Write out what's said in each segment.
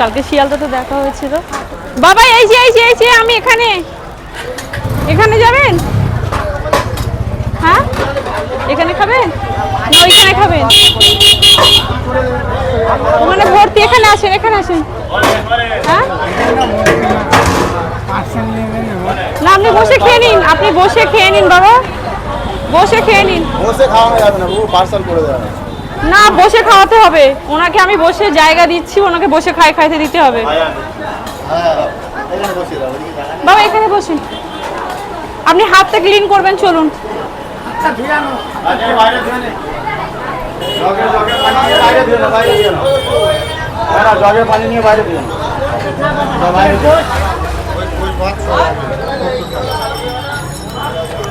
কালকে শিয়ালদা তো দেখা হয়েছিল। বাবা, এই যে এই যে এই যে, আমি এখানে। এখানে যাবেন? হ্যাঁ? এখানে খাবেন? না, ওইখানে খাবেন? মানে ভর্তি, এখানে আসেন এখানে আসেন। হ্যাঁ? না, আপনি বসে খেয়ে নিন, আপনি বসে খেয়ে নিন, বাবা। বসে খেয়ে নিন। বসে খাওয়ানো যাবে না পার্সেল করে দেওয়া। না বসে খাওয়াতে হবে। ওনাকে আমি বসে জায়গা দিচ্ছি ওনাকে বসে খাই খাইতে দিতে হবে। হ্যাঁ নেই। বাবা এখানে বসুন। আপনি হাতটা ক্লিন করবেন চলুন। আচ্ছা, বাইরে ধুয়ে নে। জগে জগে পানি নিয়ে বাইরে ধুয়ে নাও, বাইরে ধুয়ে নাও। না, না, জগে পানি নিয়ে বাইরে ধুয়ে নাও। যাও, বাইরে ধুয়ে নাও।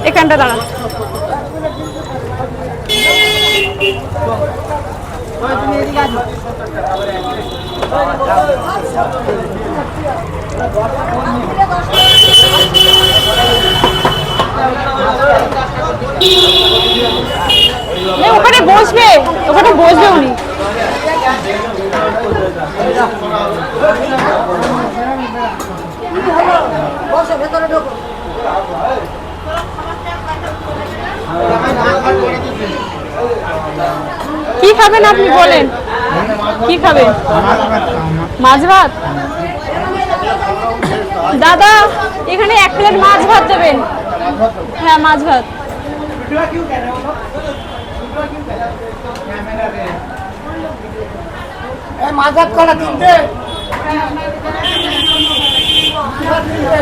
এখানটা দাঁড়ান না, ওখানে বসবে ওখানে বসবে উনি। কি খাবেন আপনি বলেন? কি খাবেন? মাছ ভাত? দাদা, এখানে এক প্লেট মাছ ভাত দেবেন। হ্যাঁ মাছ ভাত। মাজাত করা তিনটে মাজাত তিনটে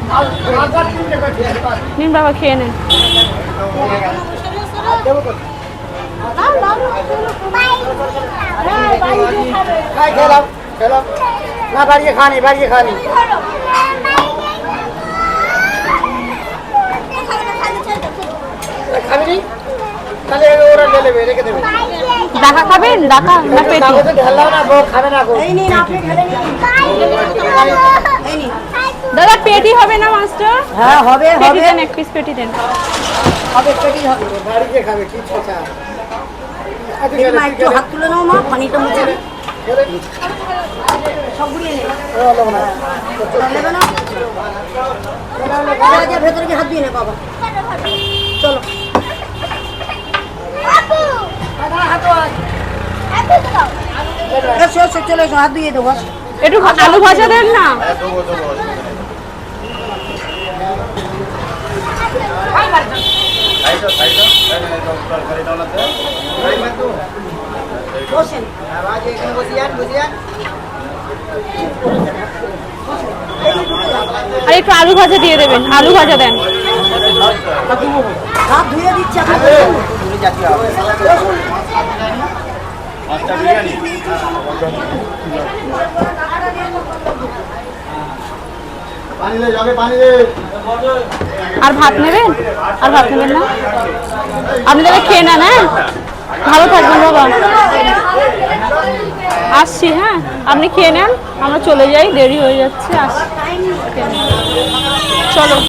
করে নিন বাবা খেয়ে নেন। না বাড়িয়ে খানি বাড়িয়ে খানি খাবি তাহলে ওরা নেবে রেখে দেবে। ডাকা খাবেন? ডাকা না পেটি? দাদা পেটি হবে না মাছটা হ্যাঁ হবে পেটি দেন এক পিস পেটি দেন। হবে পেটি হবে। বাড়িতে খাবে কি ছোটা আচ্ছা একটু হাত তুলে নাও মা পানিটা মুছে সব নে। ভেতরে গিয়ে হাত দিয়ে নে বাবা। চলো। এসো এসো চলে এসো হাত দিয়ে দেবো একটু আলু ভাজা দেন না? আর একটু আলু ভাজা দিয়ে দেবেন আলু ভাজা দেন। হাত ধুয়ে দিচ্ছি পাঁচটা বিরিয়ানি। পানি দে আর ভাত নেবেন? আর ভাত নেবেন না? আপনি তাহলে খেয়ে নেন হ্যাঁ? ভালো থাকবেন বাবা। আসছি হ্যাঁ? আপনি খেয়ে নেন আমরা চলে যাই দেরি হয়ে যাচ্ছে আসছি। চলো।